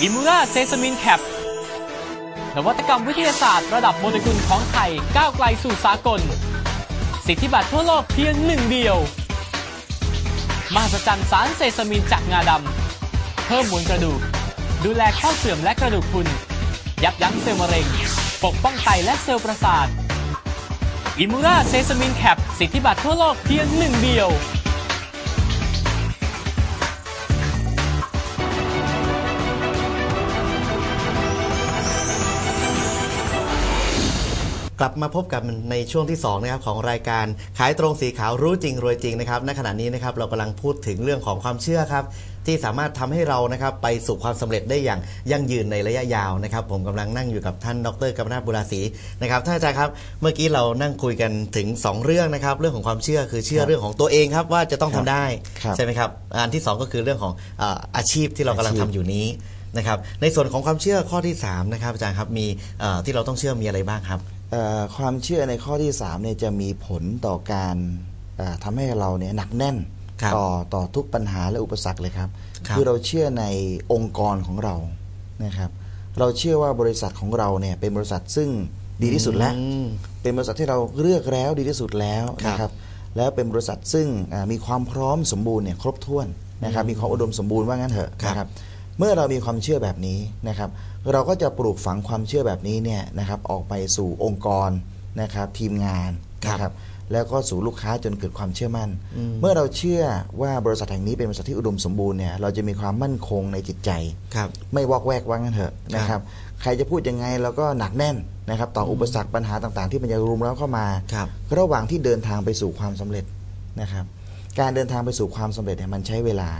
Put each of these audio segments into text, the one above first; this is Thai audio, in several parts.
อิมูราเซซามินแคปนวัตกรรมวิทยาศาสตร์ระดับโมเลกุลของไทยก้าวไกลสู่สากล สิทธิบัตรทั่วโลกเพียงหนึ่งเดียว มหัศจรรย์สารเซซามินจากงาดำ เพิ่มมวลกระดูก ดูแลข้อเสื่อมและกระดูกพรุนยับยั้งเซลล์มะเร็ง ปกป้องไตและเซลล์ประสาทอิมูราเซซามินแคปสิทธิบัตรทั่วโลกเพียงหนึ่งเดียว กลับมาพบกับในช่วงที่2นะครับของรายการขายตรงสีขาวรู้จริงรวยจริงนะครับณขณะนี้นะครับเรากำลังพูดถึงเรื่องของความเชื่อครับ ที่สามารถทำให้เรานะครับไปสู่ความสำเร็จได้อย่างยั่งยืนในระยะยาวนะครับ ผมกำลังนั่งอยู่กับท่านดรกำมนาถบุราศรีนะครับท่านอาจารย์ครับเมื่อกี้เรานั่งคุยกันถึง 2 เรื่องนะครับ เรื่องของความเชื่อคือเชื่อครับเรื่องของตัวเองครับว่าจะต้องครัทำบได้ครับใช่ไหมครับอันที่ 2 ก็คือเรื่องของเอ่ออาชีพที่เรากำลังอาชีทำพอยู่นี้นะครับในส่วนของความเชื่อข้อที่สามนะครับอาจารย์ครับมีเอ่อที่เราต้องเชื่อมีอะไรบ้างครับเอ่อ ความเชื่อในข้อที่3เนี่ยจะมีผลต่อการเอ่อทำให้เราเนี่ยหนักแน่นครับต่อต่อทุกปัญหาและอุปสรรคเลยครับครับอเราเชื่อในองค์กรของเรานะครับเราเชื่อว่าบริษัทของเราเนี่ยเป็นบริษัทซึ่งดีที่สุดแล้วอืมเป็นบริษัทที่เราเลือกแล้วดีที่สุดแล้วครับนะครับแล้วเป็นบริษัทซึ่งอ่ามีความพร้อมสมบูรณ์เนี่ยครบถ้วนนะครับมีความอุดมสมบูรณ์ว่างั้นเถอะครับนะครับ เมื่อเรามีความเชื่อแบบนี้นะครับ เราก็จะปลูกฝังความเชื่อแบบนี้เนี่ยนะครับออกไปสู่องค์กรนะครับทีมงานนะครับแล้วก็สู่ลูกค้าจนเกิดความเชื่อมั่นอืมเมื่อเราเชื่อว่าบริษัทแห่งนี้เป็นบริษัทที่อุดมสมบูรณ์เนี่ยเราจะมีความมั่นคงในจิตใจครับไม่วอกแวกว่างั้นเถอะนะครับใครจะพูดยังไงเราก็หนักแน่นนะครับต่ออุปสรรคปัญหาต่างๆ ที่มันจะรุมเร้าเข้ามาครับระหว่างที่เดินทางไปสู่ความสำเร็จนะครับ การเดินทางไปสู่ความสำเร็จเนี่ยมันใช้เวลา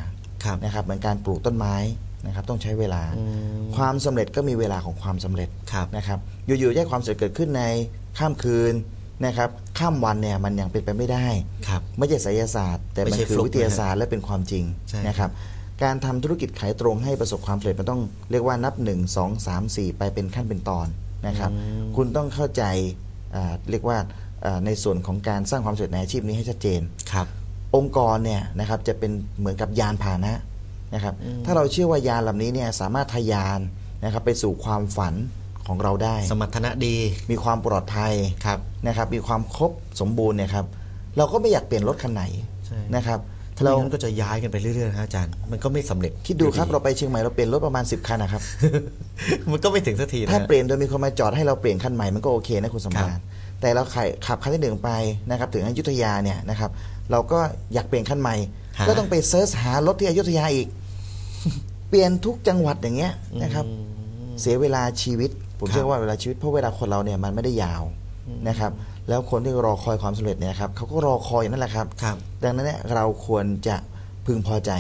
ครับนะครับเหมือนการปลูกต้นไม้ นะครับต้องใช้เวลาอืมความสำเร็จก็มีเวลาของความสำเร็จครับนะครับอยู่ๆจะให้ความสำเร็จเกิดขึ้นในข้ามคืนนะครับข้ามวันเนี่ยมันยังเป็นไปไม่ได้ครับไม่ใช่ไสยศาสตร์ แต่ไม่มันใช่คือฟลุกวิทยาศาสตร์และเป็นความจริงใช่นะครับการทำธุรกิจขายตรงให้ประสบความสำเร็จมันต้องเรียกว่านับ 1 2 3 4 ไปเป็นขั้นเป็นตอนนะครับคุณต้องเข้าใจอ่าเรียกว่าอ่าในส่วนของการสร้างความสำเร็จในอาชีพนี้ให้ชัดเจนครับองค์กรเนี่ยนะครับจะเป็นเหมือนกับยานพาหนะ นะครับอืมถ้าเราเชื่อว่ายานลำนี้เนี่ยสามารถทะยานนะครับไปสู่ความฝันของเราได้ สมรรถนะดีมีความปลอดภัยครับนะครับ มีความครบสมบูรณ์เนี่ยครับเราก็ไม่อยากเปลี่ยนรถคันไหนใช่นะครับถ้าเราเรานั้นก็จะย้ายกันไปเรื่อยๆนะอาจารย์ มันก็ไม่สำเร็จ คิดดูครับอยู่เราไปเชียงใหม่เราเปลี่ยนรถประมาณ 10 คันนะครับ มันก็ไม่ถึงสักทีนะถ้าเปลี่ยนโดยมีคนมาจอดให้เราเปลี่ยนคันใหม่มันก็โอเคนะคุณสมครัราบญแต่เราขับขับคันที่หนึ่งไปนะครับถึงอยุธยาเนี่ยนะครับ เราก็อยากเปลี่ยนคันใหม่หาก็ต้องไปเซิร์ชหารถที่อยุธยาอีก เปลี่ยนทุกจังหวัดอย่างเงี้ยนะครับอืมเสียเวลาชีวิต ผมครับเชื่อว่าเวลาชีวิตเพราะเวลาคนเราเนี่ยมันไม่ได้ยาวนะครับ แล้วคนที่รอคอยความสำเร็จเนี่ยครับเขาก็รอคอยอย่างนั้นแหละครับครับดังนั้นเนี่ยเราควรจะพึงพอใจ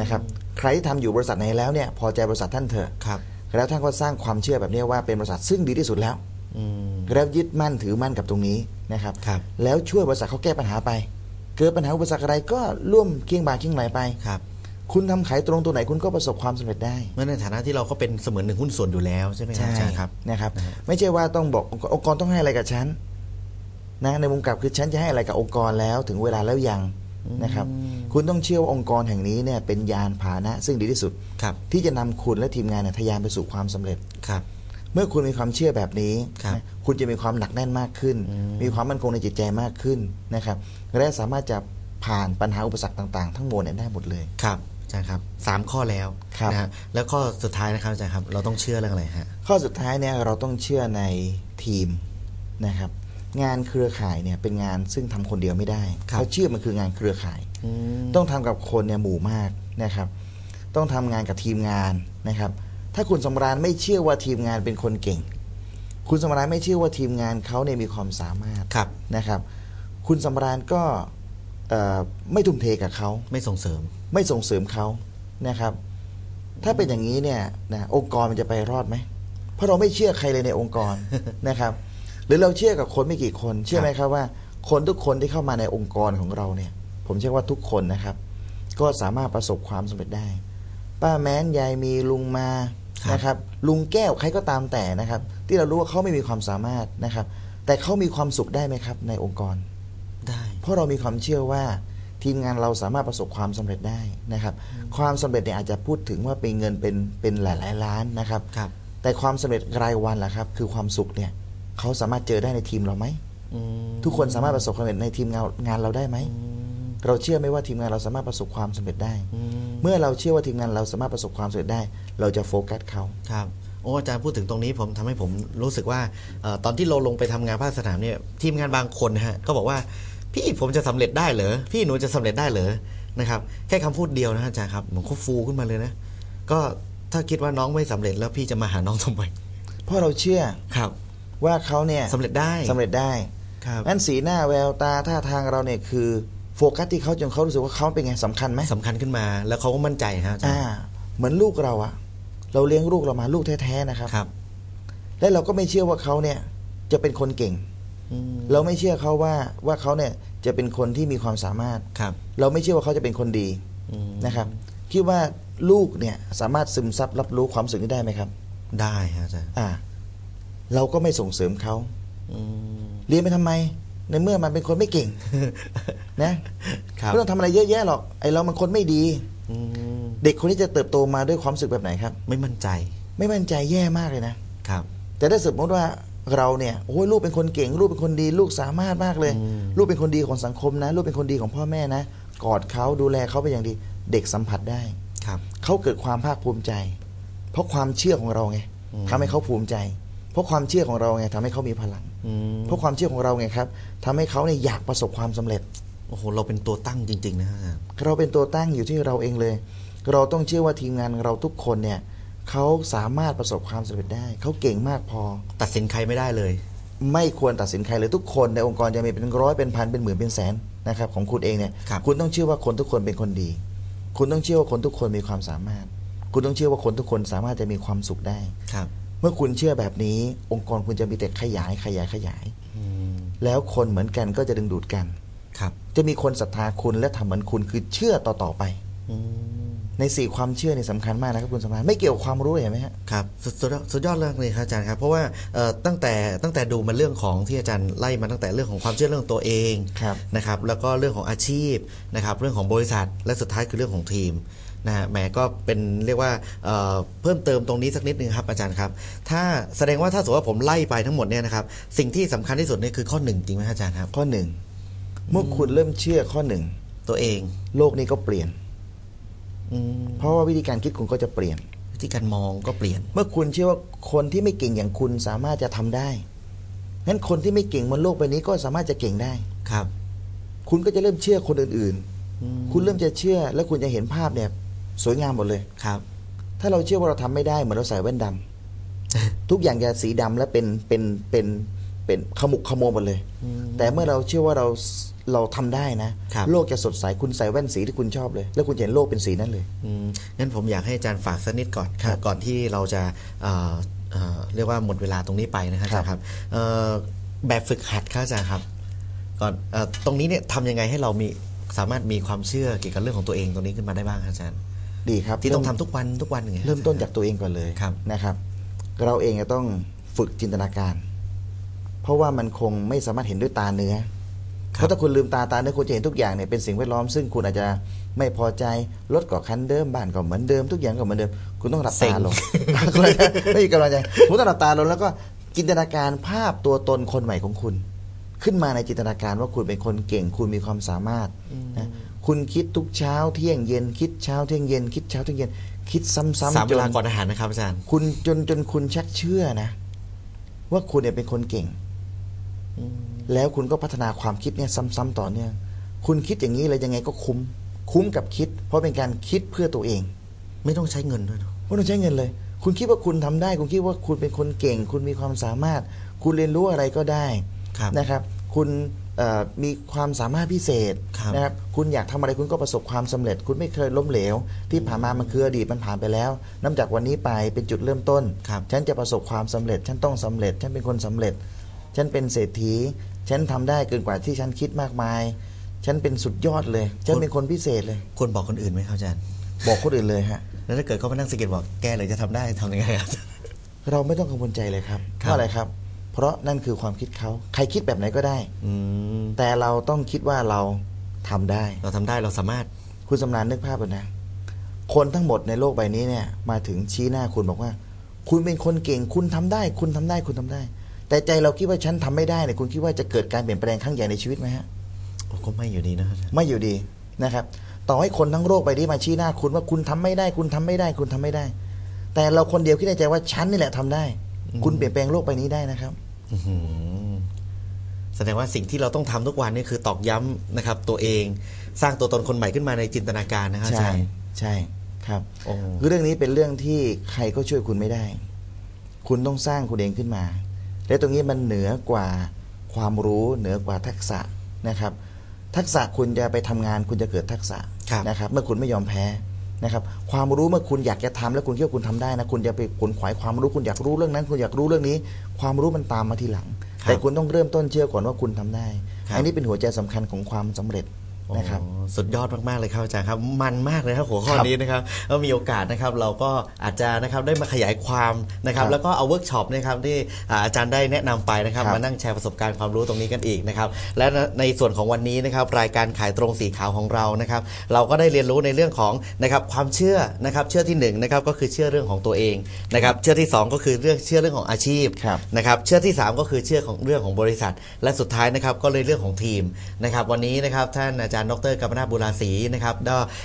นะครับ ใครที่ทำอยู่บริษัทไหนแล้วเนี่ยพอใจบริษัทท่านเถอะครับแล้วท่านก็สร้างความเชื่อแบบนี้ว่าเป็นบริษัทซึ่งดีที่สุดแล้วอืมแล้วยึดมั่นถือมั่นกับตรงนี้นะครับครับแล้วช่วยบริษัทเขาแก้ปัญหาไป เกิดปัญหาอุปสรรคอะไรก็ร่วมเคียงบ่าเคียงไหลไป ครับคุณทำขายตรงตัวไหนคุณก็ประสบความสำเร็จได้เมื่อในฐานะที่เราก็เป็นเสมือนหนึ่งหุ้นส่วนอยู่แล้วใช่ไหมครับอาจารย์ครับนะครับนะฮะไม่ใช่ว่าต้องบอกองค์กรองค์กรต้องให้อะไรกับฉันนะในมุมกลับคือฉันจะให้อะไรกับองค์กรแล้วถึงเวลาแล้วยังนะครับ คุณต้องเชื่อว่าองค์กรแห่งนี้เนี่ยเป็นยานพาหนะ ซึ่งดีที่สุดครับที่จะนำคุณและทีมงานเนี่ยทะยานไปสู่ความสำเร็จครับเมื่อคุณมีความเชื่อแบบนี้ครับนะคุณจะมีความหนักแน่นมากขึ้นอืมมีความมั่นคงในจิตใจมากขึ้นนะครับ และสามารถจะผ่านปัญหาอุปสรรคต่าง ๆ ทั้งหมดเนี่ยได้หมดเลย ครับอา จารย์ครับสามข้อแล้วครับ นะฮะแล้วข้อสุดท้ายนะครับอาจารย์ครับ เราต้องเชื่อเรื่องอะไรฮะ ข้อสุดท้ายเนี่ยเราต้องเชื่อในทีมนะครับ งานเครือข่ายเนี่ยเป็นงานซึ่งทำคนเดียวไม่ได้ครับ เขาเชื่อมันคืองานเครือข่ายอืมต้องทำกับคนเนี่ยหมู่มากนะครับ ต้องทำงานกับทีมงานนะครับ ถ้าคุณสำราญไม่เชื่อว่าทีมงานเป็นคนเก่ง คุณสำราญไม่เชื่อว่าทีมงานเขาเนี่ยมีความสามารถ ครับ นะครับ คุณสำราญก็เอ่อ ไม่ทุ่มเทกับเขาไม่ส่งเสริม ไม่ส่งเสริมเขานะครับ ถ้าเป็นอย่างนี้เนี่ยนะองค์กรมันจะไปรอดไหมเพราะเราไม่เชื่อใครเลยในองค์กรนะครับ หรือเราเชื่อกับคนไม่กี่คน เชื่อไหมครับว่า คนทุกคนที่เข้ามาในองค์กรของเราเนี่ย ผมเชื่อว่าทุกคนนะครับ ก็สามารถประสบความสำเร็จได้ ป้าแม้นยายมีลุงมาครับนะครับ ลุงแก้วใครก็ตามแต่นะครับ ที่เรารู้ว่าเขาไม่มีความสามารถนะครับ แต่เขามีความสุขได้ไหมครับ ในองค์กรได้ เพราะเรามีความเชื่อว่าทีมงานเราสามารถประสบความสำเร็จได้นะครับ ความสำเร็จเนี่ยอาจจะพูดถึงว่าเป็นเงินเป็นเป็นหลายๆล้านนะครับครับแต่ความสำเร็จรายวันล่ะครับ คือความสุขเนี่ยเขาสามารถเจอได้ในทีมเราไหมอืมทุกคนสามารถประสบความสำเร็จในทีมงานงานเราได้ไหมอืมเราเชื่อไหมว่าทีมงานเราสามารถประสบความสำเร็จได้อืมเมื่อเราเชื่อว่าทีมงานเราสามารถประสบความสำเร็จได้ เราจะโฟกัสเขาครับโอ้อาจารย์พูดถึงตรงนี้ผมทำให้ผมรู้สึกว่าเออตอนที่เราลงไปทำงานภาคสนามเนี่ยทีมงานบางคนนะฮะก็บอกว่า พี่ผมจะสำเร็จได้เหรอพี่หนูจะสำเร็จได้เหรอนะครับ แค่คำพูดเดียวนะอาจารย์ครับผมก็ฟูขึ้นมาเลยนะ ก็ถ้าคิดว่าน้องไม่สำเร็จแล้วพี่จะมาหาน้องทำไมเพราะเราเชื่อครับ ว่าเขาเนี่ยสำเร็จได้สำเร็จได้ครับงั้นสีหน้าแววตาท่าทางเราเนี่ยคือโฟกัสที่เขาจนเขารู้สึกว่าเขาเป็นไงสำคัญไหมสำคัญขึ้นมา แล้วเขาก็มั่นใจฮะอาจารอ่าย์เหมือนลูกเราอะเราเลี้ยงลูกเรามาลูกแท้ๆนะครับครับ และเราก็ไม่เชื่อว่าเขาเนี่ยจะเป็นคนเก่งอืม เราไม่เชื่อเขาว่าว่าเขาเนี่ยจะเป็นคนที่มีความสามารถครับเราไม่เชื่อว่าเขาจะเป็นคนดีอืมนะครับ คิดว่าลูกเนี่ยสามารถซึมซับรับรู้ความรู้สึกนี้ได้ไหมครับ ได้ฮะอาจารย์อ่า เราก็ไม่ส่งเสริมเขาอืมเรียนไปทำไม ในเมื่อมันเป็นคนไม่เก่ง นะครับไม่ต้องทำอะไรเยอะแยะหรอกไอเรามันคนไม่ดีอืมเด็กคนนี้จะเติบโตมาด้วยความรู้สึกแบบไหนครับ ไม่มั่นใจ ไม่มั่นใจแย่มากเลยนะครับ แต่ถ้าสมมติว่า เราเนี่ยโอ้ยลูกเป็นคนเก่ง ลูกเป็นคนดี ลูกสามารถมากเลยอืมลูกเป็นคนดีของสังคมนะ ลูกเป็นคนดีของพ่อแม่นะ กอดเขาดูแลเขาเป็นอย่างดี เด็กสัมผัสได้ครับเขาเกิดความภาคภูมิใจ เพราะความเชื่อของเราไงอืมทำให้เขาภูมิใจ เพราะความเชื่อของเราไงทำให้เขามีพลังอืมเพราะความเชื่อของเราไงครับทำให้เขาเนี่ยอยากประสบความสำเร็จโอ้โหเราเป็นตัวตั้งจริง ๆ นะฮะอาจารย์เราเป็นตัวตั้งอยู่ที่เราเองเลย เราต้องเชื่อว่าทีมงานเราทุกคนเนี่ย เขาสามารถประสบความสำเร็จได้ เขาเก่งมากพอ ตัดสินใครไม่ได้เลย ไม่ควรตัดสินใครเลยทุกคนในองค์กรจะมีเป็นร้อยเป็นพันเป็นหมื่นเป็นแสนนะครับของคุณเองเนี่ยครับณต้องเชื่อว่าคนทุกคนเป็นคนดี คุณต้องเชื่อว่าคนทุกคนมีความสามารถ คุณต้องเชื่อว่าคนทุกคนสามารถจะมีความสุขได้ ครับเมื่อคุณเชื่อแบบนี้ องค์กรคุณจะมีแต่ขยายขยายขยาย อืมแล้วคนเหมือนกันก็จะดึงดูดกัน ครับจะมีคนศรัทธาคุณและทำเหมือนคุณคือเชื่อต่อๆไป อืม ในสี่ความเชื่อนี่สำคัญมากนะครับคุณสมานไม่เกี่ยวกับความรู้เห็นไหมฮะครับสุดสุดยอดสุดยอดเลยครับอาจารย์ครับ เพราะว่าเอ่อตั้งแต่ตั้งแต่ดูมาเรื่องของที่อาจารย์ไล่มาตั้งแต่เรื่องของความเชื่อเรื่องตัวเองครับนะครับแล้วก็เรื่องของอาชีพนะครับเรื่องของบริษัท และสุดท้ายคือเรื่องของทีมนะฮะแหมก็เป็นเรียกว่าเอ่อเพิ่มเติมตรงนี้สักนิดนึงครับอาจารย์ครับ ถ้าแสดงว่าถ้าสมมติว่าผมไล่ไปทั้งหมดเนี่ยนะครับสิ่งที่สำคัญที่สุดเนี่ยคือข้อหนึ่งจริงไหมครับอาจารย์ครับ ข้อหนึ่งเมื่อคุณเริ่มเชื่อข้อหนึ่งตัวเอง โลกนี้ก็เปลี่ยนอืม เพราะว่าวิธีการคิดคุณก็จะเปลี่ยน วิธีการมองก็เปลี่ยน เมื่อคุณเชื่อว่าคนที่ไม่เก่งอย่างคุณสามารถจะทำได้งั้นคนที่ไม่เก่งบนโลกใบนี้ก็สามารถจะเก่งได้ครับ คุณก็จะเริ่มเชื่อคนอื่นอืมๆคุณเริ่มจะเชื่อแล้วคุณจะเห็นภาพเนี่ย สวยงามหมดเลยครับ ถ้าเราเชื่อว่าเราทำไม่ได้เหมือนเราใส่แว่นดำทุกอย่างจะสีดำและเป็นเป็นเป็นเป็น ขมุกขโมหมดเลยอืมแต่เมื่อเราเชื่อว่าเราเราทำได้นะครับโลกจะสดใสคุณใส่แว่นสีที่คุณชอบเลย แล้วคุณจะเห็นโลกเป็นสีนั้นเลยอืมงั้นผมอยากให้อาจารย์ฝากสักนิดก่อนครับก่อนที่เราจะเอ่อเอ่อเรียกว่าหมดเวลาตรงนี้ไปนะครับอาจารย์ครับเอ่อแบบฝึกหัดครับอาจารย์ครับ ก่อนเอ่อตรงนี้เนี่ยทำยังไงให้เรามีสามารถมีความเชื่อเกี่ยวกับเรื่องของตัวเองตรงนี้ขึ้นมาได้บ้างครับอาจารย์ ดีครับที่ต้องทำเริ่มทุกวันทุกวันอย่างเงี้ยเริ่มต้นจากตัวเองก่อนเลยครับนะครับ เราเองจะต้องฝึกจินตนาการ เพราะว่ามันคงไม่สามารถเห็นด้วยตาเนื้อ เพราะถ้าคุณลืมตาตาเนื้อคุณจะเห็นทุกอย่างเนี่ยเป็นสิ่งแวดล้อมซึ่งคุณอาจจะไม่พอใจรถก็คันเดิมบ้านก็เหมือนเดิมทุกอย่างก็เหมือนเดิม คุณต้องหลับตาลงไม่มีกำลังใจคุณต้องหลับตาลงแล้วก็จินตนาการภาพตัวตนคนใหม่ของคุณ ขึ้นมาในจินตนาการว่าคุณเป็นคนเก่งคุณมีความสามารถนะคุณคิดทุกเช้าเที่ยงเย็น คิดเช้าเที่ยงเย็น คิดเช้าเที่ยงเย็น คิดซ้ำๆสามจเวนลาก่อนอาหารนะครับอาจารย์ คุณจนจนคุณชักเชื่อนะ ว่าคุณเนี่ยเป็นคนเก่ง แล้วคุณก็พัฒนาความคิดเนี่ยซ้ำๆต่อเนื่องคุณคิดอย่างนี้เลยยังไงก็คุ้ม คุ้มกับคิด เพราะเป็นการคิดเพื่อตัวเอง ไม่ต้องใช้เงินด้วยเนอะไม่ต้องใช้เงินเลย คุณคิดว่าคุณทำได้ คุณคิดว่าคุณเป็นคนเก่ง คุณมีความสามารถ คุณเรียนรู้อะไรก็ได้ครับนะครับ คุณเอ่อมีความสามารถพิเศษครับนะครับ คุณอยากทำอะไรคุณก็ประสบความสำเร็จ คุณไม่เคยล้มเหลว ที่ผ่านมามันคืออดีตมันผ่านไปแล้ว นับจากวันนี้ไปเป็นจุดเริ่มต้นครับฉันจะประสบความสำเร็จ ฉันต้องสำเร็จ ฉันเป็นคนสำเร็จ ฉันเป็นเศรษฐี ฉันทำได้เกินกว่าที่ฉันคิดมากมาย ฉันเป็นสุดยอดเลย ฉันเป็นคนพิเศษเลยควรบอกคนอื่นไหมครับอาจารย์ บอกคนอื่นเลยฮะ แล้วถ้าเกิดเขามานั่งสะกิดบอกแกเลยจะทำได้ทำยังไงครับ เราไม่ต้องกังวลใจเลยครับ เพครับราะอะไรครับ เพราะนั่นคือความคิดเขา ใครคิดแบบไหนก็ได้ อืมแต่เราต้องคิดว่าเราทำได้ เราทำได้เราสามารถ คุณสำนานนึกภาพเลยนะ คนทั้งหมดในโลกใบนี้เนี่ย มาถึงชี้หน้าคุณบอกว่า คุณเป็นคนเก่ง คุณทำได้ คุณทำได้ คุณทำได้ แต่ใจเราคิดว่าฉันทำไม่ได้เนี่ยคุณคิดว่าจะเกิดการเปลี่ยนแปลงครั้งใหญ่ในชีวิตไหมฮะโอ้ก็ไม่อยู่ดีนะครับอาจารย์ไม่อยู่ดีนะครับ ต่อให้คนทั้งโลกใบนี้มาชี้หน้าคุณว่าคุณทำไม่ได้ คุณทำไม่ได้ คุณทำไม่ได้ แต่เราคนเดียวคิดในใจว่าฉันนี่แหละทำได้ คุณเปลี่ยนแปลงโลกใบนี้ได้นะครับอื้อหือแสดงว่าสิ่งที่เราต้องทำทุกวันนี่คือตอกย้ำนะครับ ตัวเองสร้างตัวตนคนใหม่ขึ้นมาในจินตนาการนะครับอาใช่จารย์ใช่ครับโอ้คือเรื่องนี้เป็นเรื่องที่ใครก็ช่วยคุณไม่ได้ คุณต้องสร้างคุณเองขึ้นมา และตรงนี้มันเหนือกว่าความรู้เหนือกว่าทักษะนะครับ ทักษะคุณจะไปทำงานคุณจะเกิดทักษะครับนะครับ เมื่อคุณไม่ยอมแพ้นะครับความรู้เมื่อคุณอยากจะทำแล้วคุณคิดว่าคุณทำได้นะคุณจะไปขนขวายความรู้คุณอยากรู้เรื่องนั้น คุณอยากรู้เรื่องนี้ ความรู้มันตามมาทีหลังครับแต่คุณต้องเริ่มต้นเชื่อก่อนว่าคุณทำได้ครับอันนี้เป็นหัวใจสำคัญของความสำเร็จ นะครับโอ้สุดยอดมาก ๆ เลยครับอาจารย์ครับ มันมากเลยครับหัวข้อครับนี้นะครับแล้วมีโอกาสนะครับเราก็อาจจะนะครับได้มาขยายความนะครับครับแล้วก็เอาเวิร์กช็อปนะครับที่อ่าอาจารย์ได้แนะนำไปนะครับครับมานั่งแชร์ประสบการณ์ความรู้ตรงนี้กันอีกนะครับและในส่วนของวันนี้นะครับรายการขายตรงสีขาวของเรานะครับเราก็ได้เรียนรู้ในเรื่องของนะครับความเชื่อนะครับเชื่อที่หนึ่งนะครับก็คือเชื่อเรื่องของตัวเองนะครับเชื่อที่สองก็คือเรื่องเชื่อเรื่องของอาชีพครับนะครับเชื่อที่ 3 ก็คือเชื่อของเรื่องของบริษัท และสุดท้ายนะครับก็เลยเรื่องของทีมนะครับวันนี้นะครับท่านอาจารย์ดรกัมนาบุราศรีนะครับ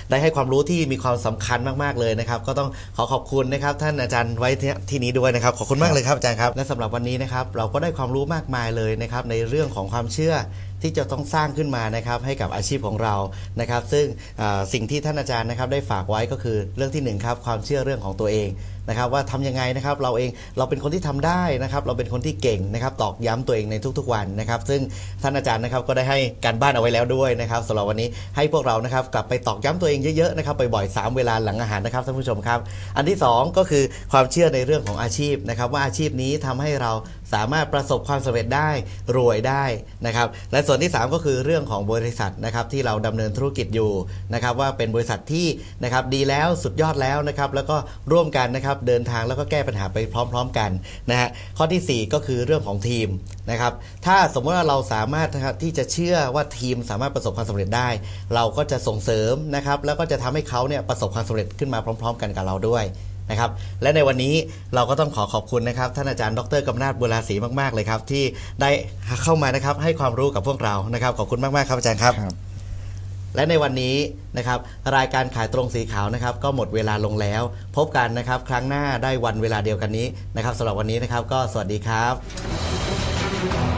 ได้ให้ความรู้ที่มีความสำคัญมากๆเลยนะครับ ก็ต้องขอขอบคุณนะครับ ท่านอาจารย์ไว้ที่นี้ด้วยนะครับ ขอบคุณมากเลยครับอาจารย์ครับและสำหรับวันนี้นะครับ เราก็ได้ความรู้มากมายเลยนะครับ ในเรื่องของความเชื่อที่จะต้องสร้างขึ้นมานะครับให้กับอาชีพของเรานะครับ ซึ่งสิ่งที่ท่านอาจารย์นะครับ ได้ฝากไว้ก็คือเรื่องที่หนึ่งครับความเชื่อเรื่องของตัวเอง นะครับว่าทำยังไงนะครับเราเองเราเป็นคนที่ทำได้นะครับเราเป็นคนที่เก่งนะครับตอกย้ำตัวเองในทุกๆวันนะครับ ซึ่งท่านอาจารย์นะครับก็ได้ให้การบ้านเอาไว้แล้วด้วยนะครับสำหรับวันนี้ให้พวกเรานะครับกลับไปตอกย้ำตัวเองเยอะๆนะครับบ่อยๆสามเวลาหลังอาหารนะครับท่านผู้ชมครับ อันที่สองก็คือความเชื่อในเรื่องของอาชีพนะครับว่าอาชีพนี้ทำให้เราสามารถประสบความสำเร็จได้รวยได้นะครับและส่วนที่สามก็คือเรื่องของบริษัทนะครับที่เราดำเนินธุรกิจอยู่นะครับว่าเป็นบริษัทที่นะครับดีแล้วสุดยอดแล้วนะครับแล้วก็ร่วมกันนะครับเดินทางแล้วก็แก้ปัญหาไปพร้อม ๆ กันนะฮะข้อทีสี่ 4 ก็คือเรื่องของทีมนะครับถ้าสมมติว่าเราสามารถนะครับที่จะเชื่อว่าทีมสามารถประสบความสำเร็จได้ เราก็จะส่งเสริมนะครับแล้วก็จะทำให้เขาเนี่ยประสบความสำเร็จขึ้นมาพร้อม ๆ กันกับเราด้วยนะครับและในวันนี้เราก็ต้องขอขอบคุณนะครับท่านอาจารย์ดรกำนาจบุราศรีมาก ๆ เลยครับ ที่ได้เข้ามานะครับให้ความรู้กับพวกเรานะครับขอบคุณมาก ๆ ครับอาจารย์ครับครับ และในวันนี้นะครับรายการขายตรงสีขาวนะครับก็หมดเวลาลงแล้ว พบกันนะครับครั้งหน้าได้วันเวลาเดียวกันนี้นะครับสำหรับวันนี้นะครับก็สวัสดีครับ